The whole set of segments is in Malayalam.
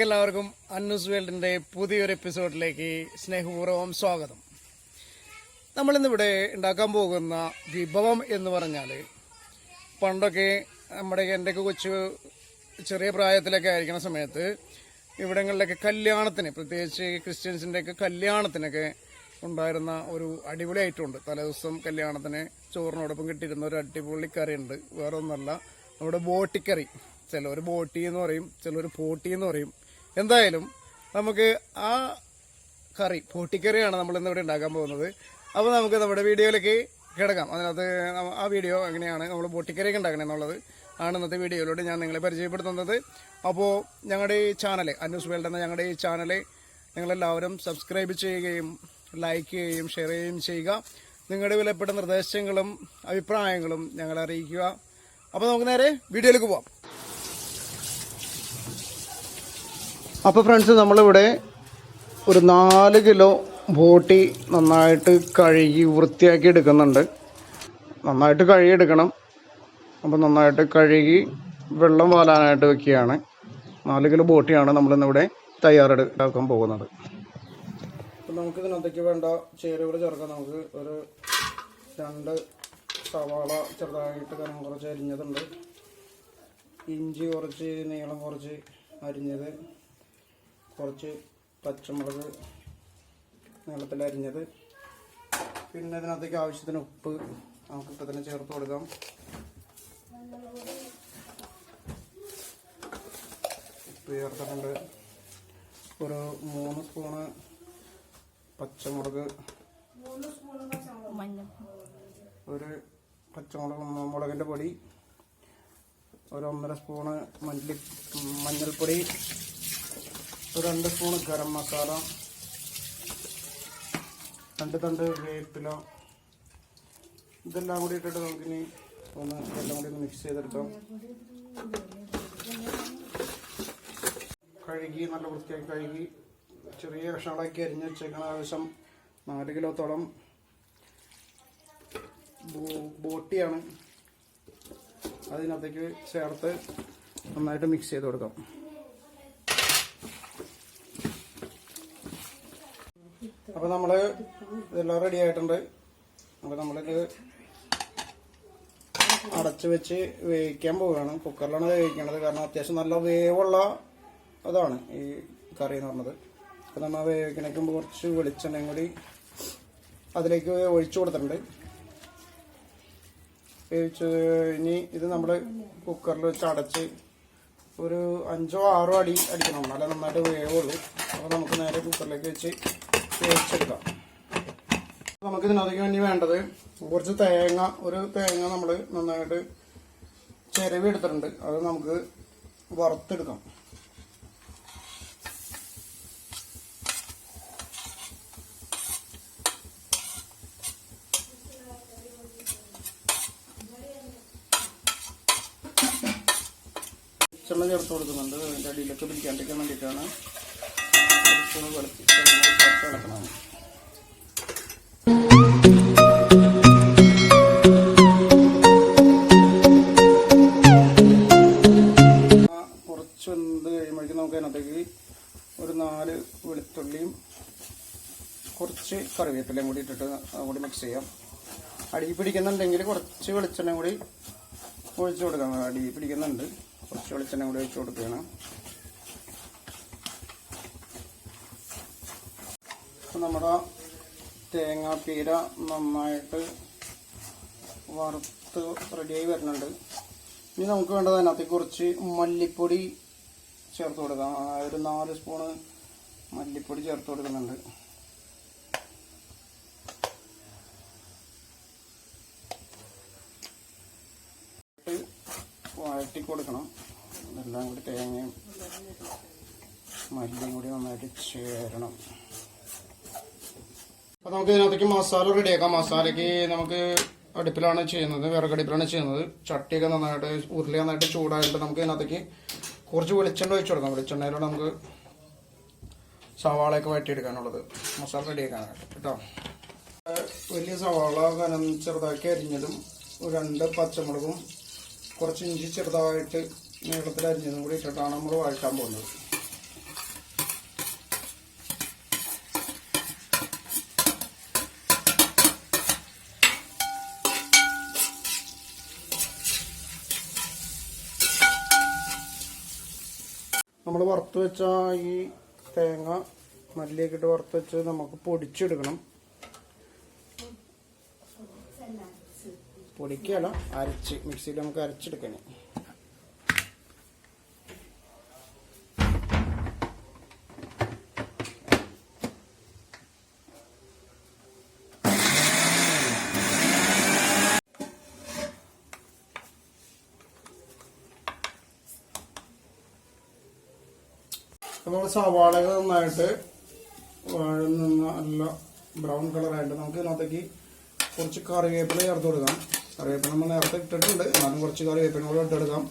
എല്ലാവർക്കും അന്നൂസ് വേൾഡിന്റെ പുതിയൊരു എപ്പിസോഡിലേക്ക് സ്നേഹപൂർവം സ്വാഗതം. നമ്മളിന്നിവിടെ ഉണ്ടാക്കാൻ പോകുന്ന വിഭവം എന്ന് പറഞ്ഞാൽ പണ്ടൊക്കെ നമ്മുടെ എന്റെയൊക്കെ കൊച്ചു ചെറിയ പ്രായത്തിലൊക്കെ ആയിരിക്കുന്ന സമയത്ത് ഇവിടങ്ങളിലൊക്കെ കല്യാണത്തിന് പ്രത്യേകിച്ച് ക്രിസ്ത്യൻസിന്റെയൊക്കെ കല്യാണത്തിനൊക്കെ ഉണ്ടായിരുന്ന ഒരു അടിപൊളി ഐറ്റമുണ്ട് തലേദിവസം കല്യാണത്തിന് ചോറിനോടൊപ്പം കിട്ടിയിരുന്ന ഒരു അടിപൊളി കറിയുണ്ട്. വേറെ ഒന്നല്ല നമ്മുടെ ബോട്ടിക്കറി. ചിലർ ബോട്ടി എന്ന് പറയും ചിലർ പോട്ടി എന്ന് പറയും. എന്തായാലും നമുക്ക് ആ കറി പൊട്ടിക്കറിയാണ് നമ്മൾ ഇന്ന് ഇവിടെ ഉണ്ടാക്കാൻ പോകുന്നത്. അപ്പോൾ നമുക്ക് നമ്മുടെ വീഡിയോയിലേക്ക് കിടക്കാം. അതിനകത്ത് ആ വീഡിയോ എങ്ങനെയാണ് നമ്മൾ പൊട്ടിക്കറിയൊക്കെ ഉണ്ടാക്കണേ എന്നുള്ളത് ആണ് ഇന്നത്തെ വീഡിയോയിലൂടെ ഞാൻ നിങ്ങളെ പരിചയപ്പെടുത്തുന്നത്. അപ്പോൾ ഞങ്ങളുടെ ഈ ചാനൽ അന്യൂസ് വേൾഡ് എന്ന ഞങ്ങളുടെ ഈ ചാനൽ നിങ്ങളെല്ലാവരും സബ്സ്ക്രൈബ് ചെയ്യുകയും ലൈക്ക് ചെയ്യുകയും ഷെയർ ചെയ്യുകയും ചെയ്യുക. നിങ്ങളുടെ വിലപ്പെട്ട നിർദ്ദേശങ്ങളും അഭിപ്രായങ്ങളും ഞങ്ങളെ അറിയിക്കുക. അപ്പോൾ നമുക്ക് നേരെ വീഡിയോയിലേക്ക് പോവാം. അപ്പോൾ ഫ്രണ്ട്സ് നമ്മളിവിടെ ഒരു നാല് കിലോ ബോട്ടി നന്നായിട്ട് കഴുകി വൃത്തിയാക്കി എടുക്കുന്നുണ്ട്. നന്നായിട്ട് കഴുകി എടുക്കണം അപ്പോൾ നന്നായിട്ട് കഴുകി വെള്ളം വാലാനായിട്ട് വെക്കുകയാണ്. നാല് കിലോ ബോട്ടിയാണ് നമ്മളിന്നിവിടെ തയ്യാറെടുക്കാൻ പോകുന്നത്. അപ്പം നമുക്ക് ഇതിനകത്തേക്ക് വേണ്ട ചേരുവകൾ ചേർക്കാം. നമുക്ക് ഒരു രണ്ട് സവാള ചെറുതായിട്ട് കനം കുറച്ച് അരിഞ്ഞതുണ്ട്. ഇഞ്ചി കുറച്ച് നീളം കുറച്ച് അരിഞ്ഞത്. കുറച്ച് പച്ചമുളക് നീളത്തിൽ അരിഞ്ഞത്. പിന്നെ ഇതിനകത്തേക്ക് ആവശ്യത്തിന് ഉപ്പ് നമുക്ക് ഇപ്പം തന്നെ ചേർത്ത് കൊടുക്കാം. ഉപ്പ് ചേർത്തിട്ടുണ്ട്. ഒരു മൂന്ന് സ്പൂണ് പച്ചമുളക്. ഒരു പച്ചമുളക് മുളകിന്റെ പൊടി. ഒരു ഒന്നര സ്പൂണ് മല്ലി മഞ്ഞൾപ്പൊടി. രണ്ട് സ്പൂൺ ഗരം മസാല. രണ്ട് തണ്ട് വേപ്പില. ഇതെല്ലാം കൂടി ഇട്ടിട്ട് നമുക്കിനി ഒന്ന് എല്ലാം കൂടി ഒന്ന് മിക്സ് ചെയ്തെടുക്കാം. കഴുകി നല്ല വൃത്തിയാക്കി കഴുകി. ചെറിയ കഷ്ണങ്ങളാക്കി അരിഞ്ഞ് വെച്ചേക്കണ ആവശ്യം നാല് കിലോത്തോളം. ബോട്ടിയാണ്. അതിനകത്തേക്ക് ചേർത്ത് നന്നായിട്ട് മിക്സ് ചെയ്ത് കൊടുക്കാം. അപ്പോൾ നമ്മൾ ഇതെല്ലാം റെഡി ആയിട്ടുണ്ട്. അപ്പൊ നമ്മളിത് അടച്ചു വെച്ച് വേവിക്കാൻ പോവുകയാണ്. കുക്കറിലാണ് വേവിക്കണത്. കാരണം അത്യാവശ്യം നല്ല വേവുള്ള അതാണ് ഈ കറി എന്ന് പറഞ്ഞത്. അപ്പൊ നമ്മൾ വേവിക്കണേക്കും കുറച്ച് വെളിച്ചെണ്ണയും കൂടി അതിലേക്ക് ഒഴിച്ചു കൊടുത്തിട്ടുണ്ട്. വേവിച്ച് ഇനി ഇത് നമ്മൾ കുക്കറിൽ വെച്ച് അടച്ച് ഒരു അഞ്ചോ ആറോ അടി അടിക്കണം. നല്ല നന്നായിട്ട് വേവുള്ളൂ. അപ്പോൾ നമുക്ക് നേരെ കുക്കറിലേക്ക് വെച്ച് വേവിച്ചെടുക്കാം നമുക്ക് ഇതിനകത്തേക്ക് വേണ്ടി വേണ്ടത് കുറച്ച് തേങ്ങ ഒരു തേങ്ങ നമ്മൾ നന്നായിട്ട് ചിരവി എടുത്തിട്ടുണ്ട്. അത് നമുക്ക് വറുത്തെടുക്കാം. ചെമ്മ ചേർത്ത് കൊടുക്കുന്നുണ്ട്. അതിന്റെ അടിയിലൊക്കെ പിടിക്കാണ്ടിരിക്കാൻ വേണ്ടിയിട്ടാണ്. സ്പൂൺ വെളിച്ചെണ്ണ ചേർത്ത് ഇളക്കണം കുറച്ച് വെന്ത് കഴിയുമ്പോഴേക്കും നമുക്ക് അതിനകത്തേക്ക് ഒരു നാല് വെളുത്തുള്ളിയും കുറച്ച് കറിവേപ്പിലയും കൂടി ഇട്ടിട്ട് കൂടി മിക്സ് ചെയ്യാം. അടി പിടിക്കുന്നുണ്ടെങ്കിൽ കുറച്ച് വെളിച്ചെണ്ണ കൂടി ഒഴിച്ചു കൊടുക്കണം. അടി പിടിക്കുന്നുണ്ട്. കുറച്ച് വെളിച്ചെണ്ണ കൂടി ഒഴിച്ചു കൊടുക്കുകയാണ്. അപ്പം നമ്മുടെ തേങ്ങാപ്പീര നന്നായിട്ട് വറുത്ത് റെഡിയായി വരുന്നുണ്ട്. ഇനി നമുക്ക് വേണ്ടത് അതിനകത്ത് കുറച്ച് മല്ലിപ്പൊടി ചേർത്ത് കൊടുക്കാം. ഒരു നാല് സ്പൂണ് മല്ലിപ്പൊടി ചേർത്ത് കൊടുക്കുന്നുണ്ട്. വഴറ്റി കൊടുക്കണം. എല്ലാം കൂടി തേങ്ങയും മല്ലിയും കൂടി നന്നായിട്ട് ചേരണം. അപ്പൊ നമുക്ക് ഇതിനകത്തേക്ക് മസാല റെഡിയാക്കാം മസാലയ്ക്ക് നമുക്ക് അടുപ്പിലാണ് ചെയ്യുന്നത്. വിറകടുപ്പിലാണ് ചെയ്യുന്നത്. ചട്ടിയൊക്കെ നന്നായിട്ട് ഉരുളി നന്നായിട്ട് ചൂടായിട്ട് നമുക്ക് ഇതിനകത്തേക്ക് കുറച്ച് വെളിച്ചെണ്ണ ഒഴിച്ചു കൊടുക്കാം. വെളിച്ചെണ്ണയിലാണ് നമുക്ക് സവാളയൊക്കെ വഴറ്റിയെടുക്കാനുള്ളത്. മസാല റെഡിയാക്കാനായിട്ട് കേട്ടോ. വലിയ സവാള കനം ചെറുതാക്കി അരിഞ്ഞതും രണ്ട് പച്ചമുളകും കുറച്ച് ഇഞ്ചി ചെറുതായിട്ട് നീളത്തിൽ അരിഞ്ഞതും കൂടി ഇട്ടിട്ടാണ് നമ്മൾ വഴറ്റാൻ പോകുന്നത്. നമ്മൾ വറുത്ത് വെച്ച ഈ തേങ്ങ മല്ലിയൊക്കെ വറുത്ത് വെച്ച് നമുക്ക് പൊടിച്ചെടുക്കണം. പൊടിക്കല്ല അരച്ച്. മിക്സിയിൽ നമുക്ക് അരച്ചെടുക്കണം നമ്മൾ സവാളകൾ നന്നായിട്ട് വഴന്ന് നല്ല ബ്രൗൺ കളറായിട്ട് നമുക്ക് ഇതിനകത്തേക്ക് കുറച്ച് കറിവേപ്പില ചേർത്ത് കൊടുക്കാം. കറിവേപ്പില നമ്മൾ നേരത്തെ ഇട്ടിട്ടുണ്ട്. എന്നാലും കുറച്ച് കറിവേപ്പില കൂടെ ഇട്ടെടുക്കാം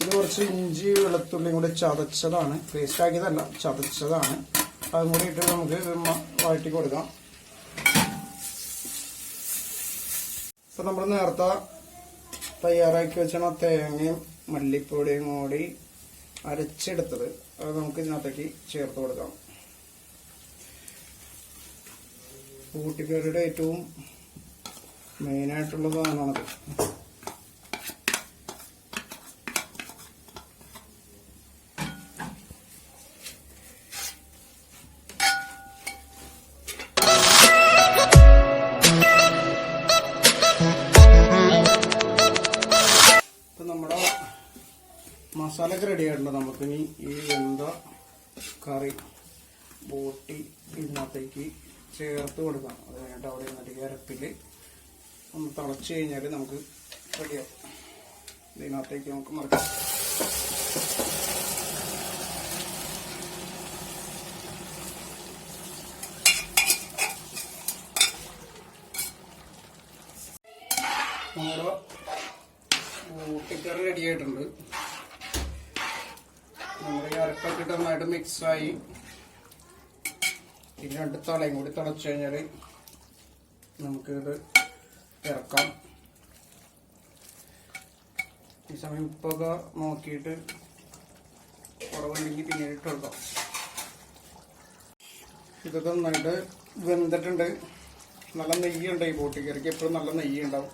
ഇത് കുറച്ച് ഇഞ്ചി വെളുത്തുള്ളിയും കൂടി ചതച്ചതാണ്. പേസ്റ്റ് ആക്കിയതല്ല ചതച്ചതാണ്. അതും കൂടി ഇട്ട് നമുക്ക് വഴറ്റി കൊടുക്കാം. ഇപ്പം നമ്മൾ നേരത്തെ തയ്യാറാക്കി വെച്ചാൽ തേങ്ങയും മല്ലിപ്പൊടിയും കൂടി അരച്ചെടുത്തത്. അത് നമുക്ക് ഇതിനകത്തേക്ക് ചേർത്ത് കൊടുക്കാം. കൂട്ടിക്കറിയുടെ ഏറ്റവും മെയിനായിട്ടുള്ള സാധനമാണത് റെഡി ആയിട്ടുണ്ട് നമുക്കിനി ഈ വെന്ത കറി ബോട്ടി ഇതിനകത്തേക്ക് ചേർത്ത് കൊടുക്കാം. അത് കഴിഞ്ഞിട്ട് അവിടെ നിന്നിട്ട് അരപ്പിൽ ഒന്ന് തിളച്ച് കഴിഞ്ഞാൽ നമുക്ക് റെഡിയാവും. ഇതിനകത്തേക്ക് നമുക്ക് മറക്കാം. നമ്മുടെ ബോട്ടിക്കറി റെഡി ആയിട്ടുണ്ട് നമ്മുടെ ഈ അരപ്പൊക്കെ നന്നായിട്ട് മിക്സായി ഇനി രണ്ട് തളയും കൂടി തിളച്ചു കഴിഞ്ഞാൽ നമുക്കിത് ഇറക്കാം. ഈ സമയം ഉപ്പൊക്കെ നോക്കിയിട്ട് കുറവുണ്ടെങ്കിൽ പിന്നീട് ഇട്ട് കൊടുക്കാം. ഇതൊക്കെ നന്നായിട്ട് വെന്തിട്ടുണ്ട്. നല്ല നെയ്യുണ്ട് ഈ ബോട്ടിക്കറിക്ക്. എപ്പോഴും നല്ല നെയ്യ് ഉണ്ടാവും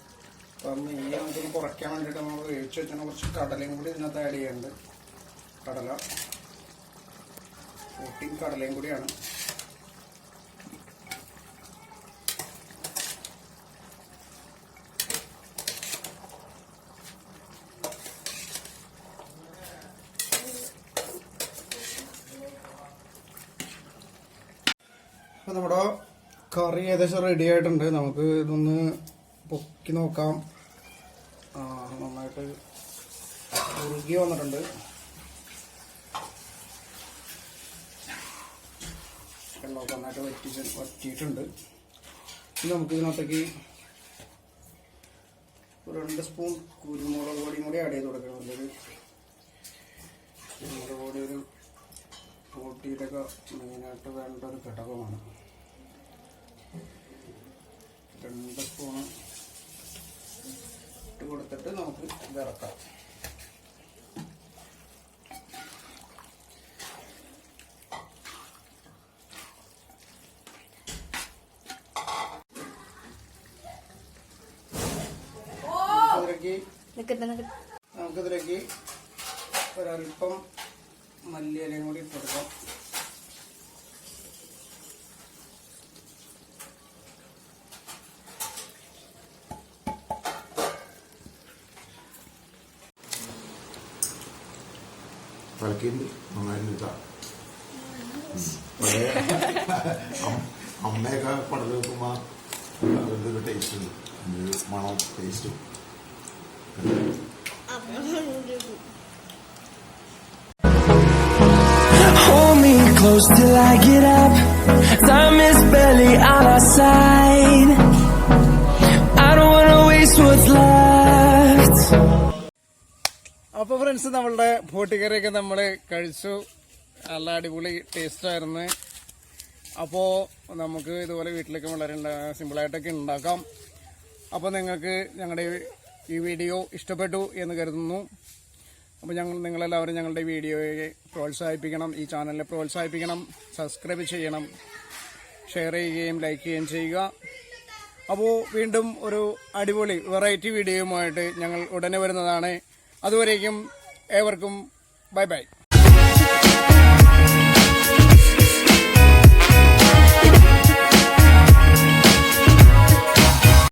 അപ്പം നെയ്യ് നമുക്കൊന്ന് കുറയ്ക്കാൻ വേണ്ടിയിട്ട് നമ്മൾ വേവിച്ച് വെച്ചാൽ കുറച്ച് കടലയും കൂടി ഇതിനകത്ത് ആഡ് ചെയ്യുന്നുണ്ട് കടല. പൊട്ടിയും കടലയും കൂടിയാണ്. അപ്പോൾ നമ്മുടെ കറി ഏകദേശം റെഡി ആയിട്ടുണ്ട്. നമുക്ക് ഇതൊന്ന് പൊക്കി നോക്കാം. നന്നായിട്ട് ഉരുകി വന്നിട്ടുണ്ട്. വെള്ളമൊക്കെ നന്നായിട്ട് വറ്റി വറ്റിയിട്ടുണ്ട്. ഇനി നമുക്ക് ഇതിനകത്തേക്ക് ഒരു രണ്ട് സ്പൂൺ കുരുമുളക് പൊടിയും കൂടി ആഡ് ചെയ്ത് കൊടുക്കണം. നല്ലൊരു കുരുമുളക് പൊടി ഒരു ബോട്ടിയിലൊക്കെ മെയിനായിട്ട് വേണ്ട ഒരു ഘടകമാണ്. രണ്ട് സ്പൂണ് ഇട്ട് കൊടുത്തിട്ട് നമുക്ക് ഇത് ഇറക്കാം. അതിലേക്ക് നിക്കട്ടെ നിക്കട്ടെ. നമുക്കിതിലേക്ക് ഒരൽപ്പം മല്ലിയിലയും കൂടി ഇട്ട് കൊടുക്കാം. കളിക്കുന്നുണ്ട് നന്നായിരുന്നു ഇതാ പഴയ അമ്മയൊക്കെ ഒരു ടേസ്റ്റ് ഉണ്ട്. അതിന്റെ മണം ടേസ്റ്റും Hold me close till I get up. Time is barely on our side. I don't wanna waste what's left. അപ്പോൾ ഫ്രണ്ട്സ് നമ്മളുടെ പോട്ടിക്കറിയൊക്കെ നമ്മൾ കഴിച്ചു നല്ല അടിപൊളി ടേസ്റ്റ് ആയിരുന്നു അപ്പോൾ നമുക്ക് ഇതുപോലെ വീട്ടിലൊക്കെ വളരെ സിമ്പിളായിട്ടൊക്കെ ഉണ്ടാക്കാം അപ്പോൾ നിങ്ങൾക്ക് ഞങ്ങളുടെ ഈ വീഡിയോ ഇഷ്ടപ്പെട്ടു എന്ന് കരുതുന്നു. അപ്പോൾ ഞങ്ങൾ നിങ്ങളെല്ലാവരും ഞങ്ങളുടെ വീഡിയോയെ പ്രോത്സാഹിപ്പിക്കണം ഈ ചാനലിനെ പ്രോത്സാഹിപ്പിക്കണം സബ്സ്ക്രൈബ് ചെയ്യണം ഷെയർ ചെയ്യുകയും ലൈക്ക് ചെയ്യുകയും ചെയ്യുക. അപ്പോൾ വീണ്ടും ഒരു അടിപൊളി വെറൈറ്റി വീഡിയോയുമായിട്ട് ഞങ്ങൾ ഉടനെ വരുന്നതാണ്. അതുവരേക്കും ഏവർക്കും ബൈ ബൈ.